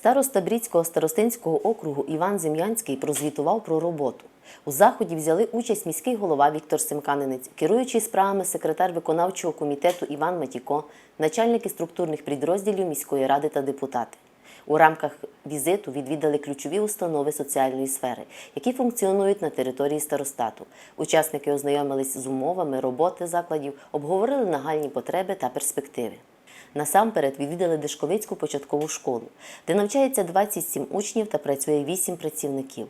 Староста Брідського старостинського округу Іван Зем'янський прозвітував про роботу. У заході взяли участь міський голова Віктор Семканинець, керуючий справами секретар виконавчого комітету Іван Матіко, начальники структурних підрозділів міської ради та депутати. У рамках візиту відвідали ключові установи соціальної сфери, які функціонують на території старостату. Учасники ознайомились з умовами роботи закладів, обговорили нагальні потреби та перспективи. Насамперед відвідали Дешковицьку початкову школу, де навчається 27 учнів та працює 8 працівників.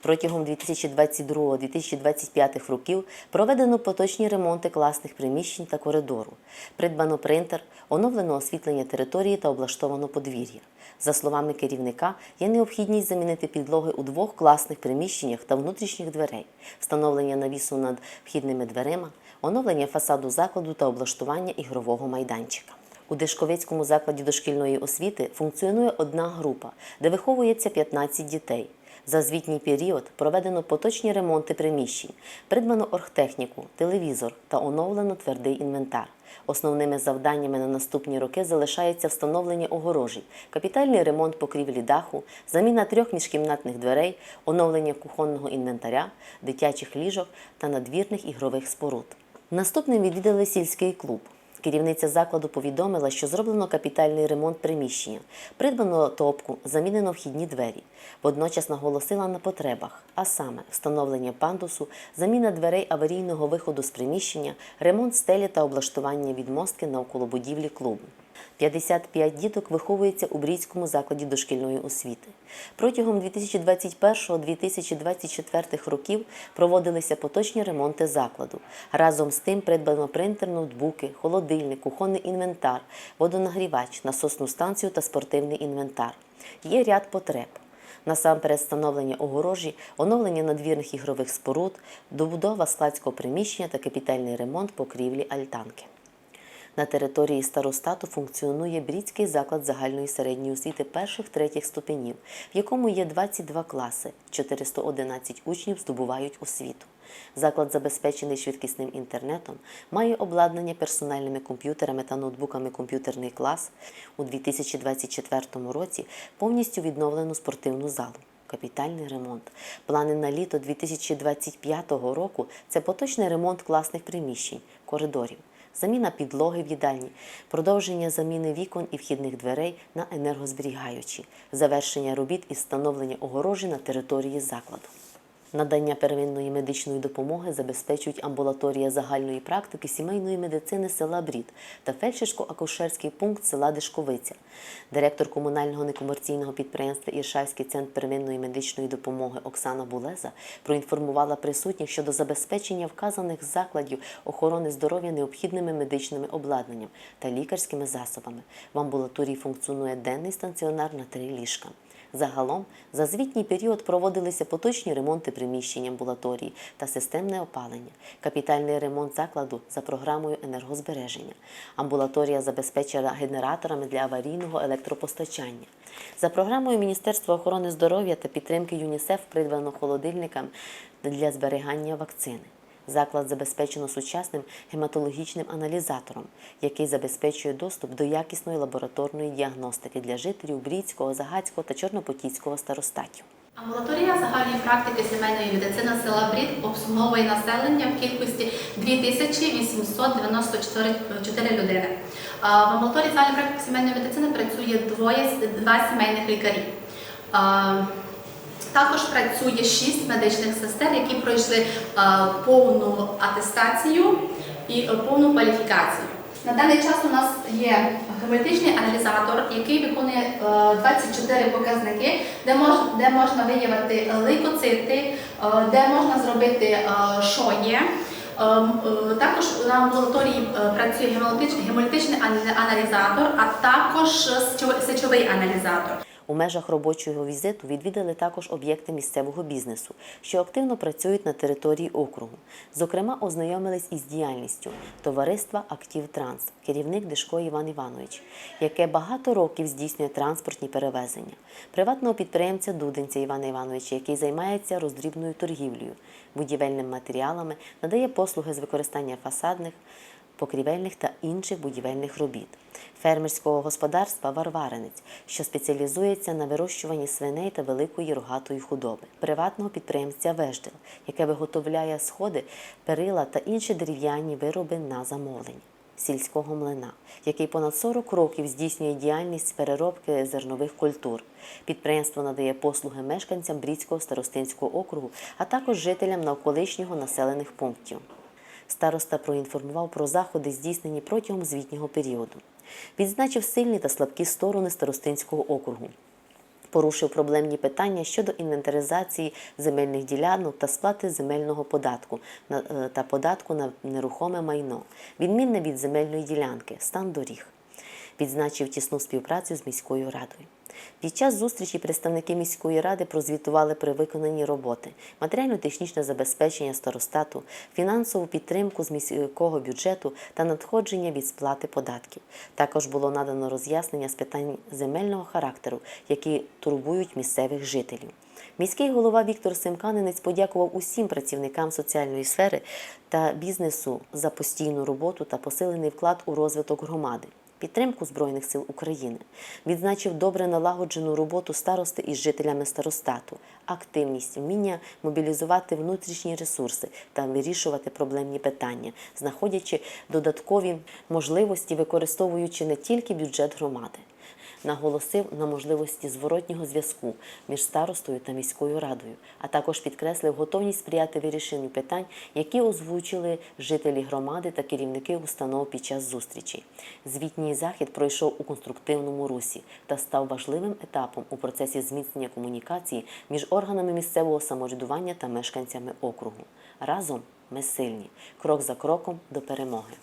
Протягом 2022-2025 років проведено поточні ремонти класних приміщень та коридору. Придбано принтер, оновлено освітлення території та облаштовано подвір'я. За словами керівника, є необхідність замінити підлоги у двох класних приміщеннях та внутрішніх дверей, встановлення навісу над вхідними дверима, оновлення фасаду закладу та облаштування ігрового майданчика. У Дешковицькому закладі дошкільної освіти функціонує одна група, де виховується 15 дітей. За звітній період проведено поточні ремонти приміщень, придбано оргтехніку, телевізор та оновлено твердий інвентар. Основними завданнями на наступні роки залишається встановлення огорожі, капітальний ремонт покрівлі даху, заміна трьох міжкімнатних дверей, оновлення кухонного інвентаря, дитячих ліжок та надвірних ігрових споруд. Наступним відвідали сільський клуб. Керівниця закладу повідомила, що зроблено капітальний ремонт приміщення, придбано топку, замінено вхідні двері. Водночас наголосила на потребах, а саме встановлення пандусу, заміна дверей аварійного виходу з приміщення, ремонт стелі та облаштування відмостки навколо будівлі клубу. 55 діток виховується у Брідському закладі дошкільної освіти. Протягом 2021-2024 років проводилися поточні ремонти закладу. Разом з тим придбано принтер, ноутбуки, холодильник, кухонний інвентар, водонагрівач, насосну станцію та спортивний інвентар. Є ряд потреб. Насамперед встановлення огорожі, оновлення надвірних ігрових споруд, добудова складського приміщення та капітальний ремонт покрівлі альтанки. На території старостату функціонує Брідський заклад загальної середньої освіти перших третіх ступенів, в якому є 22 класи, 411 учнів здобувають освіту. Заклад забезпечений швидкісним інтернетом, має обладнання персональними комп'ютерами та ноутбуками комп'ютерний клас. У 2024 році повністю відновлено спортивну залу. Капітальний ремонт. Плани на літо 2025 року це поточний ремонт класних приміщень, коридорів, заміна підлоги в їдальні, продовження заміни вікон і вхідних дверей на енергозберігаючі, завершення робіт і встановлення огорожі на території закладу. Надання первинної медичної допомоги забезпечують амбулаторія загальної практики сімейної медицини села Брід та фельдшерсько-акушерський пункт села Дешковиця. Директор комунального некомерційного підприємства Іршавський центр первинної медичної допомоги Оксана Булеза проінформувала присутніх щодо забезпечення вказаних закладів охорони здоров'я необхідними медичними обладнанням та лікарськими засобами. В амбулаторії функціонує денний станціонар на три ліжка. Загалом за звітній період проводилися поточні ремонти приміщень амбулаторії та системне опалення, капітальний ремонт закладу за програмою енергозбереження. Амбулаторія забезпечена генераторами для аварійного електропостачання. За програмою Міністерства охорони здоров'я та підтримки ЮНІСЕФ придбано холодильникам для зберігання вакцини. Заклад забезпечено сучасним гематологічним аналізатором, який забезпечує доступ до якісної лабораторної діагностики для жителів Брідського, Загацького та Чорнопотіцького старостатів. Амбулаторія загальної практики сімейної медицини села Брід обслуговує населення в кількості 2894 людини. А В амбулаторії загальної практики сімейної медицини працює двоє, два сімейних лікарі. Також працює шість медичних сестер, які пройшли а, повну атестацію і е, повну кваліфікацію. На даний час у нас є гемолітичний аналізатор, який виконує е, 24 показники, де можна, виявити лейкоцити, е, де можна зробити е, що є. Е, м, е, Також на амбулаторії е, працює гемолітичний, аналізатор, а також сечовий аналізатор. У межах робочого візиту відвідали також об'єкти місцевого бізнесу, що активно працюють на території округу. Зокрема, ознайомились із діяльністю товариства Актив Транс, керівник Дешко Іван Іванович, яке багато років здійснює транспортні перевезення, приватного підприємця Дуденця Івана Івановича, який займається роздрібною торгівлею, будівельними матеріалами, надає послуги з використання фасадних покрівельних та інших будівельних робіт. Фермерського господарства Варваринець, що спеціалізується на вирощуванні свиней та великої рогатої худоби, приватного підприємця Веждел, яке виготовляє сходи, перила та інші дерев'яні вироби на замовлення сільського млина, який понад 40 років здійснює діяльність переробки зернових культур. Підприємство надає послуги мешканцям Брідського старостинського округу, а також жителям навколишнього населених пунктів. Староста проінформував про заходи, здійснені протягом звітнього періоду. Відзначив сильні та слабкі сторони старостинського округу. Порушив проблемні питання щодо інвентаризації земельних ділянок та сплати земельного податку е, та податку на нерухоме майно, відмінне від земельної ділянки, стан доріг. Відзначив тісну співпрацю з міською радою. Під час зустрічі представники міської ради прозвітували при виконанні роботи, матеріально-технічне забезпечення старостату, фінансову підтримку з міського бюджету та надходження від сплати податків. Також було надано роз'яснення з питань земельного характеру, які турбують місцевих жителів. Міський голова Віктор Семканинець подякував усім працівникам соціальної сфери та бізнесу за постійну роботу та посилений вклад у розвиток громади підтримку Збройних сил України, відзначив добре налагоджену роботу старости із жителями старостату, активність, вміння мобілізувати внутрішні ресурси та вирішувати проблемні питання, знаходячи додаткові можливості, використовуючи не тільки бюджет громади. Наголосив на можливості зворотнього зв'язку між старостою та міською радою, а також підкреслив готовність сприяти вирішенню питань, які озвучили жителі громади та керівники установ під час зустрічі. Звітній захід пройшов у конструктивному русі та став важливим етапом у процесі зміцнення комунікації між органами місцевого самоврядування та мешканцями округу. Разом ми сильні, крок за кроком до перемоги.